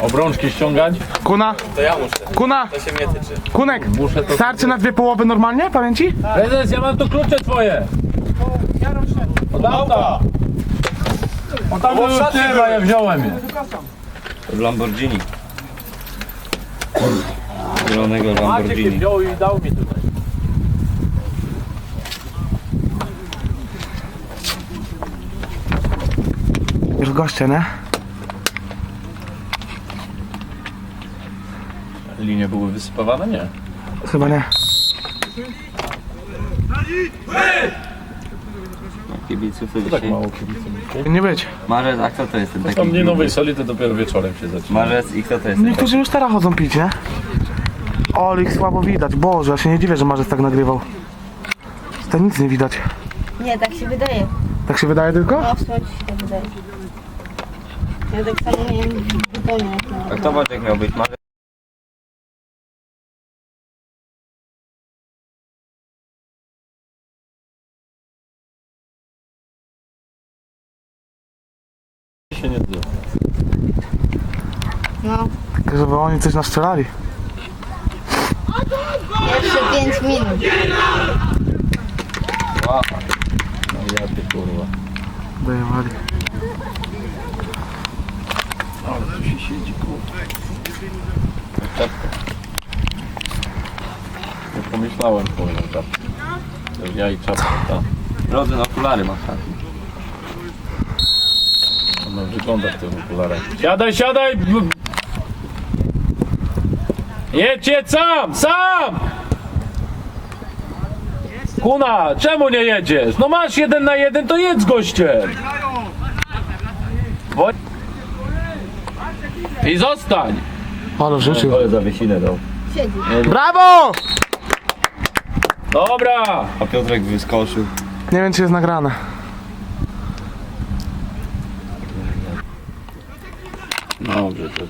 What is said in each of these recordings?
Obrączki ściągać? Kuna, To ja muszę, kuna, to się mnie tyczy. kunek. Muszę to... Starczy na dwie połowy normalnie, pamięci? Prezes, ja mam tu klucze twoje! Od auta! O tam były a ja wziąłem je. W Lamborghini. Zielonego Lamborghini. wziął i dał mi tutaj. Już goście, nie? Linie były wysypowane? Nie. Chyba nie. Kibiców to To tak dzisiaj. mało kibiców. Nie być. Marzec, a kto to jest ten taki? Tam nie nowej soli, to dopiero wieczorem się zaczyna. Marzec i kto to jest ten taki? Niektórzy już teraz chodzą pić, nie? Ole, ich słabo widać. Boże, ja się nie dziwię, że Marzec tak nagrywał. To nic nie widać. Nie, tak się wydaje. Tak się wydaje tylko? No, w się tak wydaje. Ja tak samo miałem w butonie. jak na- A kto Wojtek miał być? Marzec? Się nie dzieje. No, Żeby oni coś nastrzelali. jeszcze 5 minut. No ja ty kurwa. Dojewali. Ale tu się siedzi kurwa. Czapka. Nie pomyślałem powiem. To Ja i czapka, ta. Rodzyn okulary masz tak. Ona wygląda w tych okularach. Siadaj, siadaj! Jedź, jedź sam! Sam! Kuna, czemu nie jedziesz? No masz jeden na jeden, to jedz gościem! I zostań! Ale wrzucił. Ale zawiesinę dał. Brawo! Dobra! A Piotrek wyskoczył. Nie wiem, czy jest nagrane. Dobrze, to...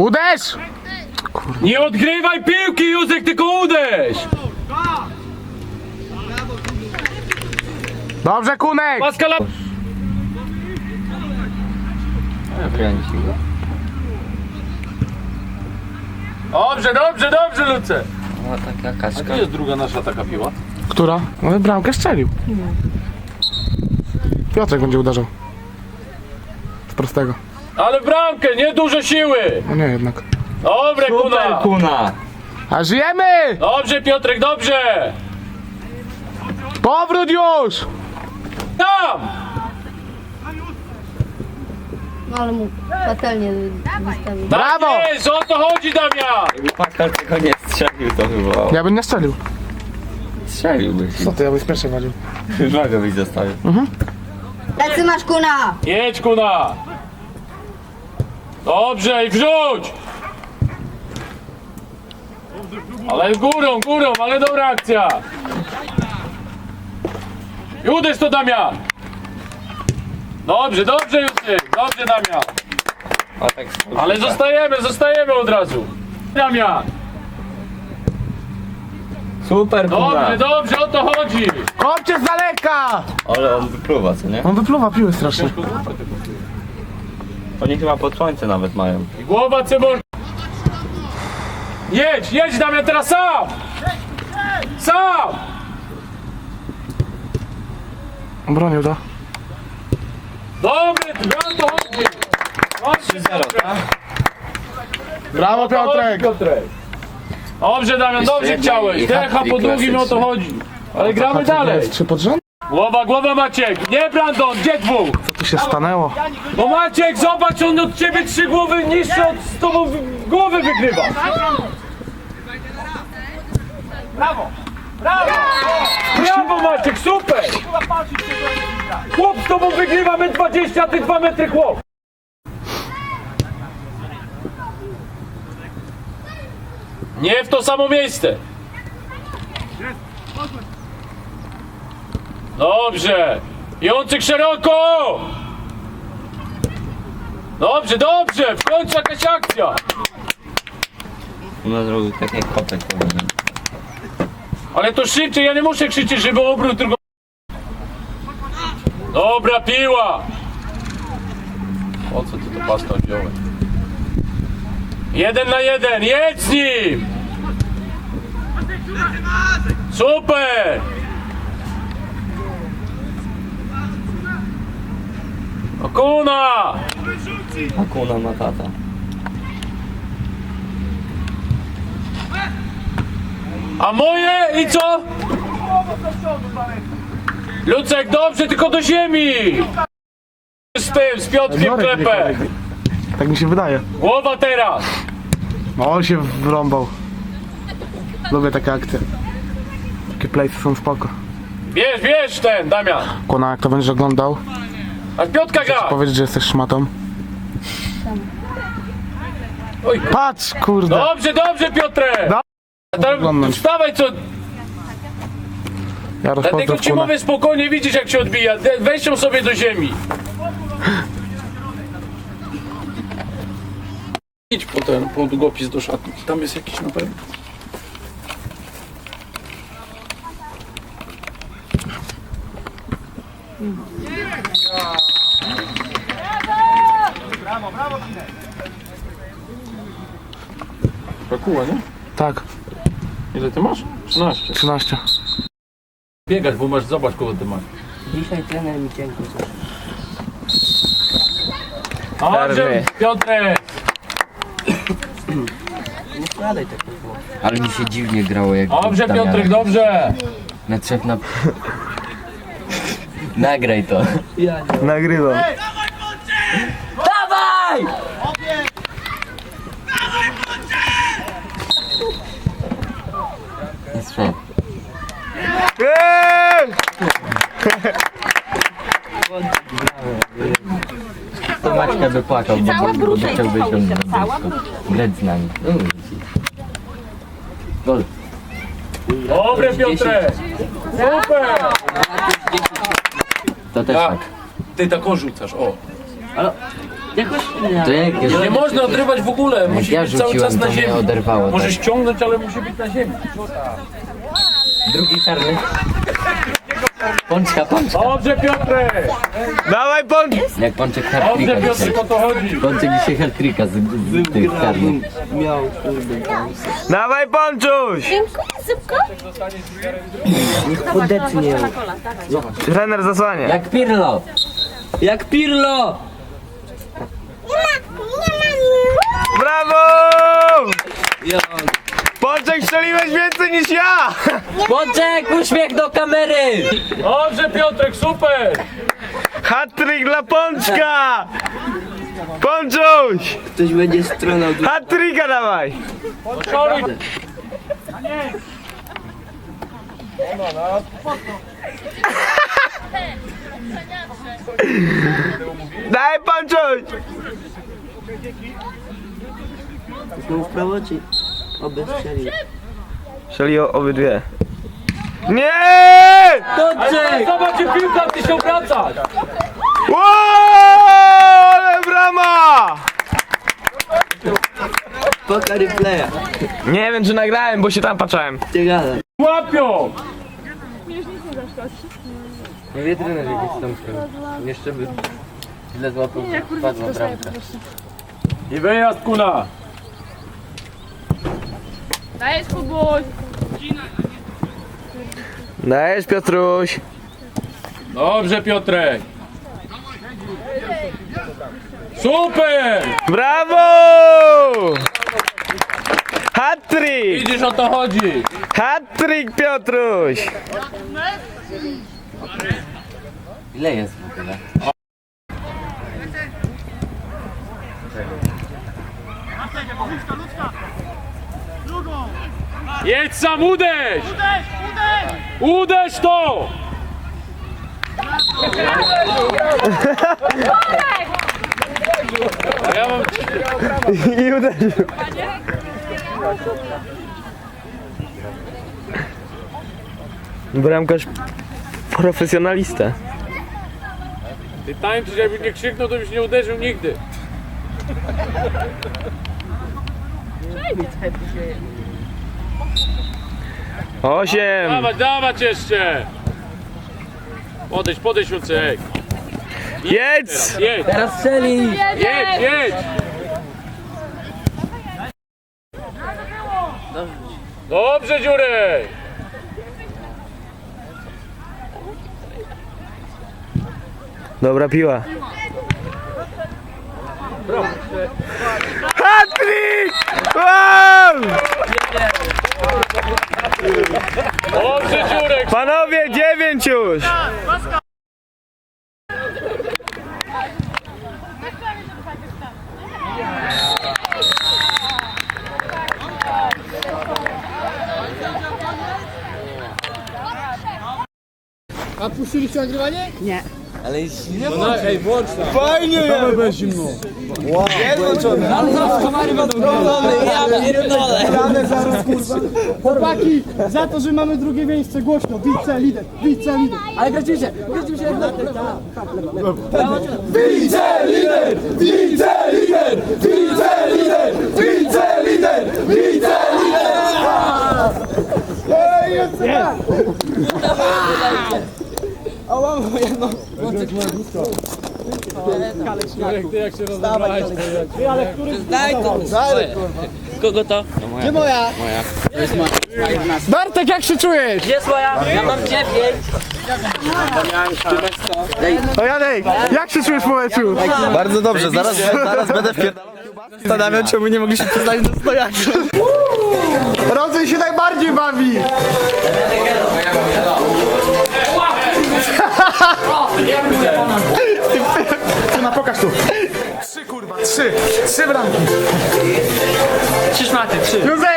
Uderz! Nie odgrywaj piłki, Józek, tylko uderz! Dobrze, Kunek! Paskala... Kręci go. Dobrze, dobrze, dobrze, Luce! No taka A kaczka. gdzie jest druga nasza taka piła? Która? No bramkę strzelił. Piotrek będzie uderzał. Z prostego. Ale w bramkę, nie dużo siły! No nie jednak. Dobre, Super kuna! kuna! A żyjemy! Dobrze, Piotrek, dobrze! Powrót już! Tam! No ale mu patelnie wystawił. Brawo! Tak jest, o to chodzi, Damian! Jakby Pascal tego nie strzelił, to chyba... Ja bym nie strzelił. Strzeliłbyś. Co ty, ja bym z pierwszej wadził. Żagę byś zostawił. Tacy masz kuna! Jedź, kuna! Dobrze, i wrzuć! Ale górą, górą, ale dobra akcja! I uderz to, Damian! Dobrze, dobrze, Józef, dobrze, Damian! Tak Ale zostajemy, zostajemy od razu! Damian! Super! Dobrze, dobrze, o to chodzi! Kopcie z daleka! Ale on wypluwa, co nie? On wypluwa piły strasznie. Oni chyba pod słońce nawet mają. I głowa cebul. Jedź, jedź Damian, teraz sam! Sam! Bronił to. Dobry, o to chodzi! Chodź, Piotrek. Brawo Piotrek! Piotrek! Dobrze Damian, dobrze chciałeś. Decha po drugim, o to chodzi. Ale gramy dalej. Trzy pod rząd? Głowa, głowa Maciek. Nie Brandon, gdzie dwóch? Co tu się stanęło? No Maciek, zobacz, on od ciebie trzy głowy niższe od z tobą w- głowy wygrywa. Brawo! Brawo! Brawo Maciek, super! Chłop z tobą wygrywa, my 20, a ty 2 metry chłop. Nie w to samo miejsce. Dobrze. Jącyk szeroko! Dobrze, dobrze! W końcu jakaś akcja! Ona zrobił tak jak powinien. Ale to szybciej, ja nie muszę krzyczeć, żeby obrót tylko... Dobra piła! Po co ty to pasta wziąłeś? Jeden na jeden, jedź z nim! Super! Okuna! Hakuna Matata. A moje i co? Lucek, dobrze, tylko do ziemi! Z tym, z Piotrkiem Marek klepę! Tak mi się wydaje. Głowa teraz! O, on się wrąbał. Lubię takie akcje. Takie playsy są spoko. Bierz, bierz ten, Damian! Kona, jak to będziesz oglądał, A Piotka gra! powiedzieć, że jesteś szmatą. Oj, Patrz, kurde. Dobrze, dobrze, Piotrek! Da- A tam oglądać. Wstawaj, co? Ja Dlatego rozpoznam ci Kona. mówię spokojnie, widzisz jak się odbija. De- Weź ją sobie do ziemi. Idź po ten, po długopis do szatni. Tam jest jakiś na pewno. Brakuła, nie? Tak, Ile ty masz? 13. 13. Biegać, bo masz, zobacz kogo ty masz. Dzisiaj trener mi cienko. Dobrze, Piotrek! Nie składaj tak było. Ale mi się dziwnie grało jak Dobrze. Piotrek, dobrze! Na trzech na... Nagraj to. Nagrywam. Dawaj! Jest szef. Eee! To Maćka by płakał, bo, Cała bo, bo bruszejka, chciał wyjść Paulina, na cała blisko. Grać z nami. Ci. Gol. Dobre, Piotrek! Super! To też Tak. tak. Ty taką rzucasz, o. Jakoś nie. Jak jest? Nie można odrywać w ogóle, musi ja być cały rzuciłem, czas na mnie ziemi. oderwało, Możesz tak. ściągnąć, ale musi być na ziemi. Drugi karny. Pączka, pączka. Dobrze, Piotrek! Dawaj, bądź! Jak pączek Dobrze, dzisiaj. Piotrek, o to chodzi. Pączek dzisiaj hardtricka z, z tych karnych. Miał kurde tam. Dawaj, Ponczuś! Dziękuję, Zupko. Podetnie. Trener zasłania. Jak Pirlo. Jak Pirlo! Brawo! Ja. Pączek strzeliłeś więcej niż ja! Pączek, uśmiech do kamery! Dobrze, Piotrek, super! Hatryk dla Pączka! Pączuś! Ktoś będzie stronał. Hatryka dawaj! Szoruj! Daj Pączuś! Znowu w prawo czy oby strzelił? Strzeli obydwie. Nie! Ale zobacz, gdzie piłka, ty się obracać! Ale brama! Poka replaya. Nie wiem czy nagrałem, bo się tam patrzałem. Ty gada. Łapią! Nie wie trener jak jest tam Jeszcze by źle złapał, padła bramka. I wyjazd, kuna! Dajesz Kubuś. Dajesz Piotruś. Dobrze, Piotrek! Super! Brawo! Hatryk! Widzisz, o to chodzi! Hatryk Piotruś! Ile jest w ogóle? Jedź sam, uderz! Uderz to! Ja mam... I uderzył. Bramkarz profesjonalista. Ty tańczysz, jakby nie krzyknął, to byś nie uderzył nigdy. Osiem. Dawać, dawać jeszcze! Podejdź, podejdź, Lucek. Jedź! Jedź, Teraz strzeli! jedź, jedź! Dobrze, Dziurek! Dobra piła. Hatryk! Wow! Dobrze, Dziurek! Panowie, dziewięć już! Ale jest Chłopaki, za to, że mamy drugie miejsce, głośno, wice lider, wice lider. Ale gracicie! Gracicie! Kogo to? Gdzie moja? Bartek, jak się czujesz? Gdzie jest moja? Ja mam dziewięć! O Janek, jak się czujesz po meczu? Bardzo dobrze, zaraz, zaraz będę wpierdalał Zastanawiam czemu nie mogliśmy przyznać do stojaka. Rodzej się najbardziej bawi! Ty na pokaż tu. Trzy kurwa, trzy. Trzy bramki. Trzy szmaty, trzy! Józek,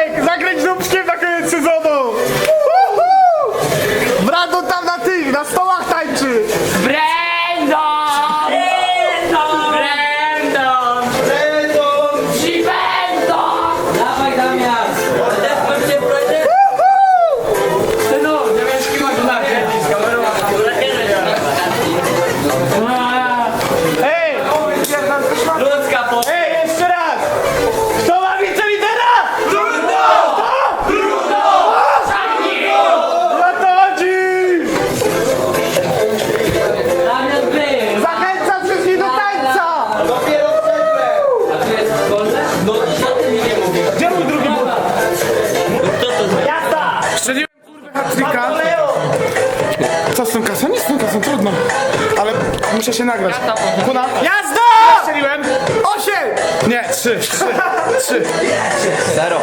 tą kasą, trudno. Ale muszę się nagrać. Kuna. Jazda! Strzeliłem. Osiem! Nie, trzy. Trzy. Trzy. Zero.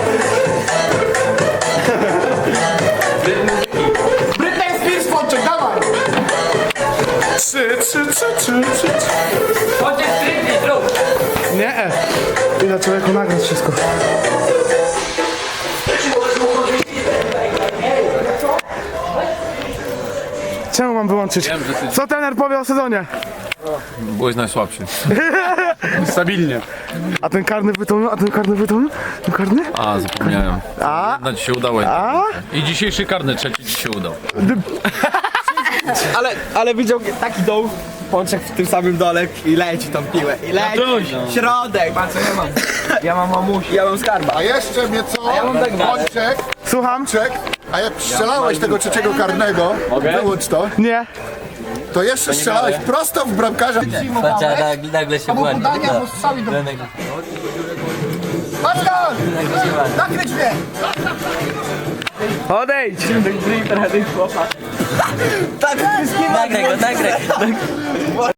Britney Spears, Pączek, dawaj! Trzy, trzy, trzy, trzy, trzy, trzy. Chodźcie stricte, zrób! Nie. Ile człowieku nagrać wszystko. Mam wyłączyć? Co trener powie o sezonie? Byłeś najsłabszy. Stabilnie. A ten karny wytonił? A ten karny wytonił? Ten karny? A, zapomniałem. A? Jedna ci się udało. A? I dzisiejszy karny trzeci ci się udał. Ale, ale widział taki dół, Pączek w tym samym dole i leci tą piłę. I leci. Środek. Patrz, ja mam. Ja mam mamusi. Ja mam skarba. A jeszcze mnie co? ja mam tak Bączek, Słucham? czek, a jak strzelałeś tego trzeciego karnego, wyłącz to, Nie. to jeszcze strzelałeś prosto w bramkarza. Patrz, a nag- nagle się błędzi. podania, bo strzały do- nagle błędzi. Nakryć mnie! Odejdź! Nagraj go, nagraj!